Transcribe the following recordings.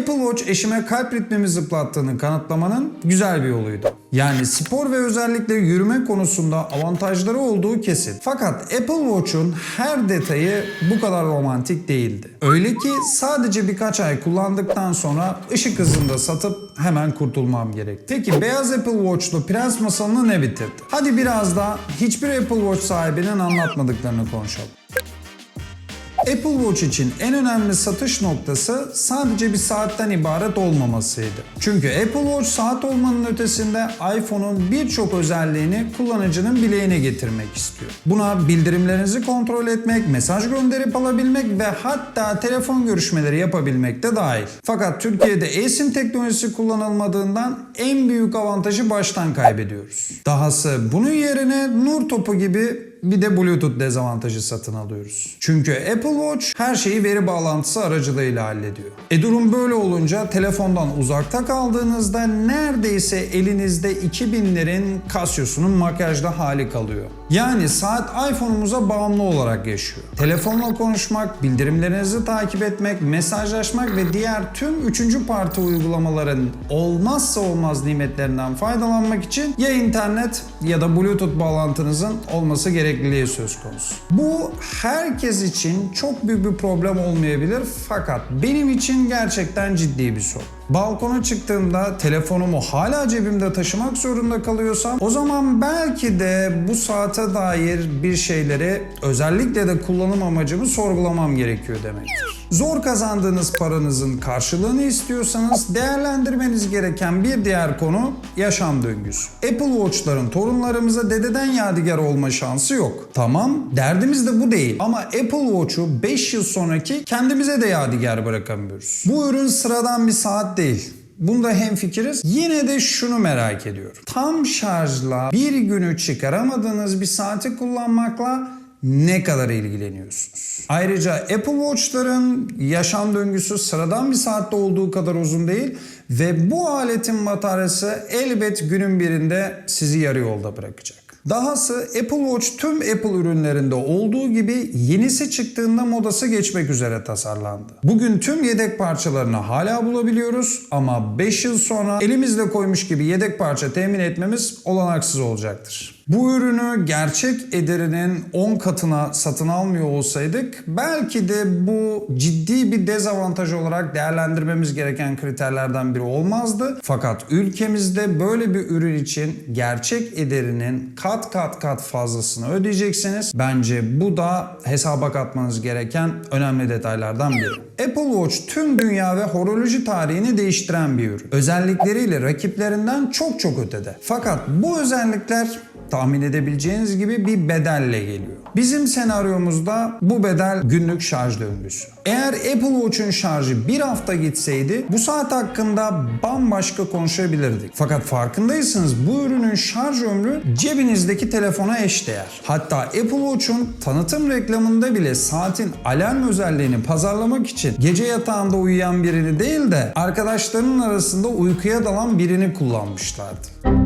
Apple Watch eşime kalp ritmimi zıplattığını kanıtlamanın güzel bir yoluydu. Yani spor ve özellikle yürüme konusunda avantajları olduğu kesin. Fakat Apple Watch'un her detayı bu kadar romantik değildi. Öyle ki sadece birkaç ay kullandıktan sonra ışık hızında satıp hemen kurtulmam gerekti. Peki beyaz Apple Watch'lu prens masalını ne bitirdi? Hadi biraz da hiçbir Apple Watch sahibinin anlatmadıklarını konuşalım. Apple Watch için en önemli satış noktası sadece bir saatten ibaret olmamasıydı. Çünkü Apple Watch saat olmanın ötesinde iPhone'un birçok özelliğini kullanıcının bileğine getirmek istiyor. Buna bildirimlerinizi kontrol etmek, mesaj gönderip alabilmek ve hatta telefon görüşmeleri yapabilmek de dahil. Fakat Türkiye'de eSIM teknolojisi kullanılmadığından en büyük avantajı baştan kaybediyoruz. Dahası bunun yerine nur topu gibi bir de Bluetooth dezavantajı satın alıyoruz. Çünkü Apple Watch her şeyi veri bağlantısı aracılığıyla hallediyor. E durum böyle olunca telefondan uzakta kaldığınızda neredeyse elinizde 2000'lerin Casio'sunun makyajda hali kalıyor. Yani saat iPhone'umuza bağımlı olarak yaşıyor. Telefonla konuşmak, bildirimlerinizi takip etmek, mesajlaşmak ve diğer tüm üçüncü parti uygulamaların olmazsa olmaz nimetlerinden faydalanmak için ya internet ya da Bluetooth bağlantınızın olması gerekliliği söz konusu. Bu herkes için çok büyük bir problem olmayabilir fakat benim için gerçekten ciddi bir sorun. Balkona çıktığımda telefonumu hala cebimde taşımak zorunda kalıyorsam o zaman belki de bu saate dair bir şeyleri özellikle de kullanım amacımı sorgulamam gerekiyor demektir. Zor kazandığınız paranızın karşılığını istiyorsanız değerlendirmeniz gereken bir diğer konu yaşam döngüsü. Apple Watch'ların torunlarımıza dededen yadigar olma şansı yok. Tamam derdimiz de bu değil ama Apple Watch'u 5 yıl sonraki kendimize de yadigar bırakamıyoruz. Bu ürün sıradan bir saat değil. Bunda hemfikiriz. Yine de şunu merak ediyorum. Tam şarjla bir günü çıkaramadığınız bir saati kullanmakla ne kadar ilgileniyorsunuz? Ayrıca Apple Watch'ların yaşam döngüsü sıradan bir saatte olduğu kadar uzun değil ve bu aletin bataryası elbet günün birinde sizi yarı yolda bırakacak. Dahası Apple Watch tüm Apple ürünlerinde olduğu gibi yenisi çıktığında modası geçmek üzere tasarlandı. Bugün tüm yedek parçalarını hala bulabiliyoruz ama 5 yıl sonra elimizle koymuş gibi yedek parça temin etmemiz olanaksız olacaktır. Bu ürünü gerçek ederinin 10 katına satın almıyor olsaydık belki de bu ciddi bir dezavantaj olarak değerlendirmemiz gereken kriterlerden biri olmazdı. Fakat ülkemizde böyle bir ürün için gerçek ederinin kat kat kat fazlasını ödeyeceksiniz. Bence bu da hesaba katmanız gereken önemli detaylardan biri. Apple Watch tüm dünya ve horoloji tarihini değiştiren bir ürün. Özellikleriyle rakiplerinden çok çok ötede. Fakat bu özellikler tahmin edebileceğiniz gibi bir bedelle geliyor. Bizim senaryomuzda bu bedel günlük şarj döngüsü. Eğer Apple Watch'un şarjı bir hafta gitseydi bu saat hakkında bambaşka konuşabilirdik. Fakat farkındaysanız bu ürünün şarj ömrü cebinizdeki telefona eşdeğer. Hatta Apple Watch'un tanıtım reklamında bile saatin alarm özelliğini pazarlamak için gece yatağında uyuyan birini değil de arkadaşlarının arasında uykuya dalan birini kullanmışlardı.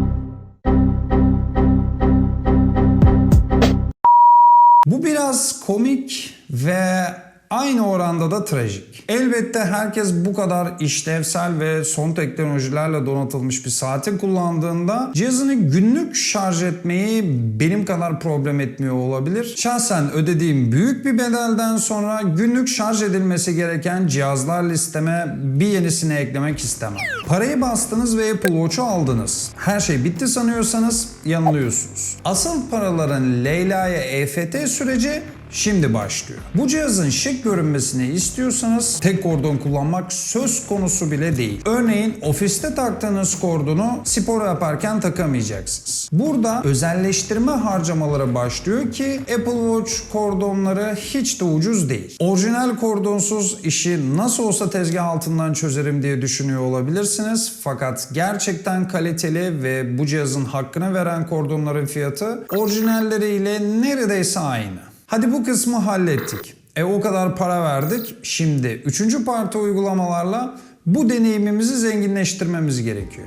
Biraz komik ve aynı oranda da trajik. Elbette herkes bu kadar işlevsel ve son teknolojilerle donatılmış bir saati kullandığında cihazını günlük şarj etmeyi benim kadar problem etmiyor olabilir. Şahsen ödediğim büyük bir bedelden sonra günlük şarj edilmesi gereken cihazlar listeme bir yenisini eklemek istemem. Parayı bastınız ve Apple Watch'u aldınız. Her şey bitti sanıyorsanız yanılıyorsunuz. Asıl paraların Leyla'ya EFT süreci şimdi başlıyor. Bu cihazın şık görünmesini istiyorsanız tek kordon kullanmak söz konusu bile değil. Örneğin ofiste taktığınız kordonu spor yaparken takamayacaksınız. Burada özelleştirme harcamaları başlıyor ki Apple Watch kordonları hiç de ucuz değil. Orijinal kordonsuz işi nasıl olsa tezgah altından çözerim diye düşünüyor olabilirsiniz. Fakat gerçekten kaliteli ve bu cihazın hakkını veren kordonların fiyatı orijinalleriyle neredeyse aynı. Hadi bu kısmı hallettik. E o kadar para verdik. Şimdi üçüncü parti uygulamalarla bu deneyimimizi zenginleştirmemiz gerekiyor.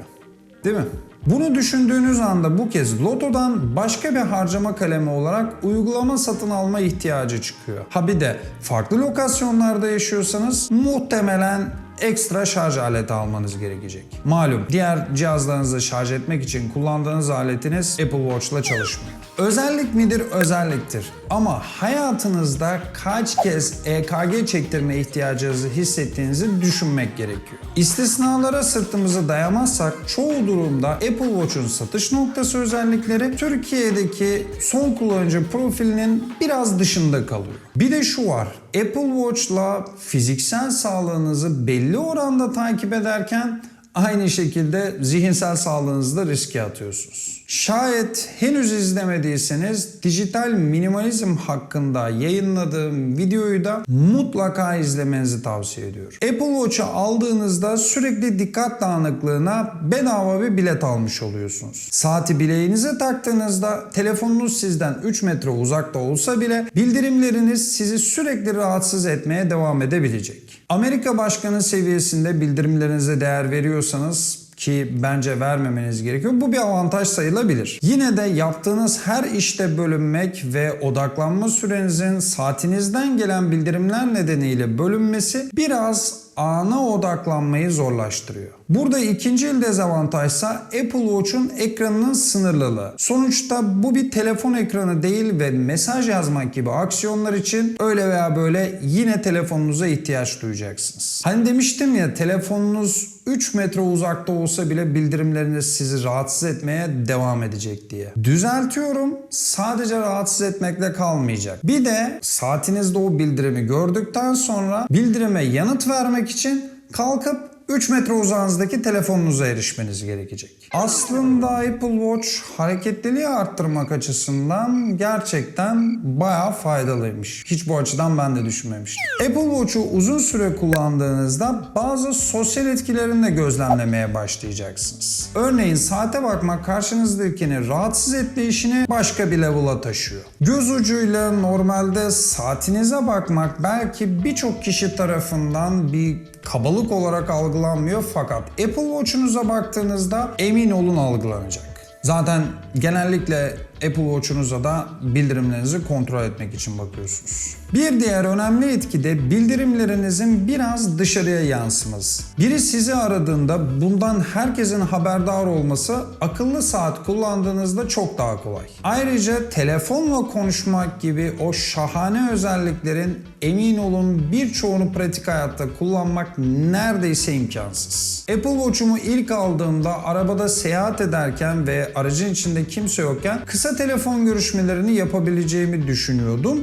Değil mi? Bunu düşündüğünüz anda bu kez Loto'dan başka bir harcama kalemi olarak uygulama satın alma ihtiyacı çıkıyor. Ha bir de farklı lokasyonlarda yaşıyorsanız muhtemelen ekstra şarj aleti almanız gerekecek. Malum diğer cihazlarınızı şarj etmek için kullandığınız aletiniz Apple Watch ile çalışmıyor. Özellik midir? Özelliktir. Ama hayatınızda kaç kez EKG çektirme ihtiyacınızı hissettiğinizi düşünmek gerekiyor. İstisnalara sırtımızı dayamazsak çoğu durumda Apple Watch'un satış noktası özellikleri Türkiye'deki son kullanıcı profilinin biraz dışında kalıyor. Bir de şu var. Apple Watch'la fiziksel sağlığınızı belli oranda takip ederken Aynı şekilde zihinsel sağlığınızı da riske atıyorsunuz. Şayet henüz izlemediyseniz dijital minimalizm hakkında yayınladığım videoyu da mutlaka izlemenizi tavsiye ediyorum. Apple Watch'u aldığınızda sürekli dikkat dağınıklığına bedava bir bilet almış oluyorsunuz. Saati bileğinize taktığınızda telefonunuz sizden 3 metre uzakta olsa bile bildirimleriniz sizi sürekli rahatsız etmeye devam edebilecek. Amerika Başkanı seviyesinde bildirimlerinize değer veriyorsanız ki bence vermemeniz gerekiyor. Bu bir avantaj sayılabilir. Yine de yaptığınız her işte bölünmek ve odaklanma sürenizin saatinizden gelen bildirimler nedeniyle bölünmesi biraz ana odaklanmayı zorlaştırıyor. Burada ikinci dezavantajsa Apple Watch'un ekranının sınırlılığı. Sonuçta bu bir telefon ekranı değil ve mesaj yazmak gibi aksiyonlar için öyle veya böyle yine telefonunuza ihtiyaç duyacaksınız. Hani demiştim ya telefonunuz 3 metre uzakta olsa bile bildirimleriniz sizi rahatsız etmeye devam edecek diye. Düzeltiyorum sadece rahatsız etmekle kalmayacak. Bir de saatinizde o bildirimi gördükten sonra bildirime yanıt vermek için kalkıp 3 metre uzağınızdaki telefonunuza erişmeniz gerekecek. Aslında Apple Watch hareketliliği arttırmak açısından gerçekten bayağı faydalıymış. Hiç bu açıdan ben de düşünmemiştim. Apple Watch'u uzun süre kullandığınızda bazı sosyal etkilerini de gözlemlemeye başlayacaksınız. Örneğin saate bakmak karşınızdakini rahatsız etme işini başka bir level'a taşıyor. Göz ucuyla normalde saatinize bakmak belki birçok kişi tarafından bir kabalık olarak algılanmıyor fakat Apple Watch'unuza baktığınızda emin olun algılanacak. Zaten genellikle Apple Watch'unuza da bildirimlerinizi kontrol etmek için bakıyorsunuz. Bir diğer önemli etki de bildirimlerinizin biraz dışarıya yansıması. Biri sizi aradığında bundan herkesin haberdar olması akıllı saat kullandığınızda çok daha kolay. Ayrıca telefonla konuşmak gibi o şahane özelliklerin emin olun birçoğunu pratik hayatta kullanmak neredeyse imkansız. Apple Watch'umu ilk aldığımda arabada seyahat ederken ve aracın içinde kimse yokken kısa telefon görüşmelerini yapabileceğimi düşünüyordum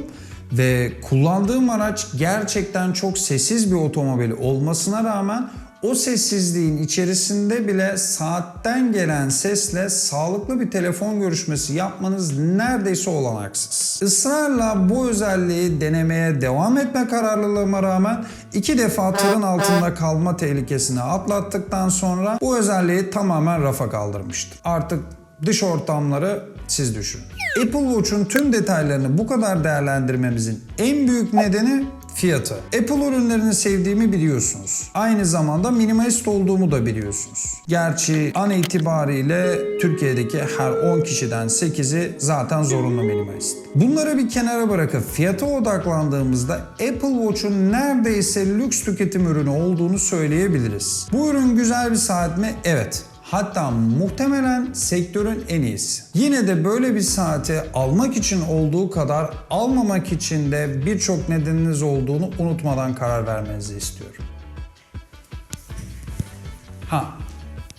ve kullandığım araç gerçekten çok sessiz bir otomobil olmasına rağmen o sessizliğin içerisinde bile saatten gelen sesle sağlıklı bir telefon görüşmesi yapmanız neredeyse olanaksız. Israrla bu özelliği denemeye devam etme kararlılığıma rağmen iki defa tırın altında kalma tehlikesini atlattıktan sonra bu özelliği tamamen rafa kaldırmıştım. Artık dış ortamları siz düşünün. Apple Watch'un tüm detaylarını bu kadar değerlendirmemizin en büyük nedeni fiyatı. Apple ürünlerini sevdiğimi biliyorsunuz. Aynı zamanda minimalist olduğumu da biliyorsunuz. Gerçi an itibariyle Türkiye'deki her 10 kişiden 8'i zaten zorunlu minimalist. Bunları bir kenara bırakıp fiyata odaklandığımızda Apple Watch'un neredeyse lüks tüketim ürünü olduğunu söyleyebiliriz. Bu ürün güzel bir saat mi? Evet. Hatta muhtemelen sektörün en iyisi. Yine de böyle bir saati almak için olduğu kadar almamak için de birçok nedeniniz olduğunu unutmadan karar vermenizi istiyorum. Ha,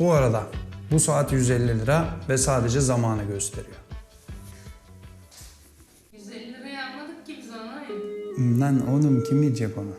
bu arada bu saat 150 lira ve sadece zamanı gösteriyor. 150 liraya almadık ki biz onu. Lan oğlum kim yiyecek onu?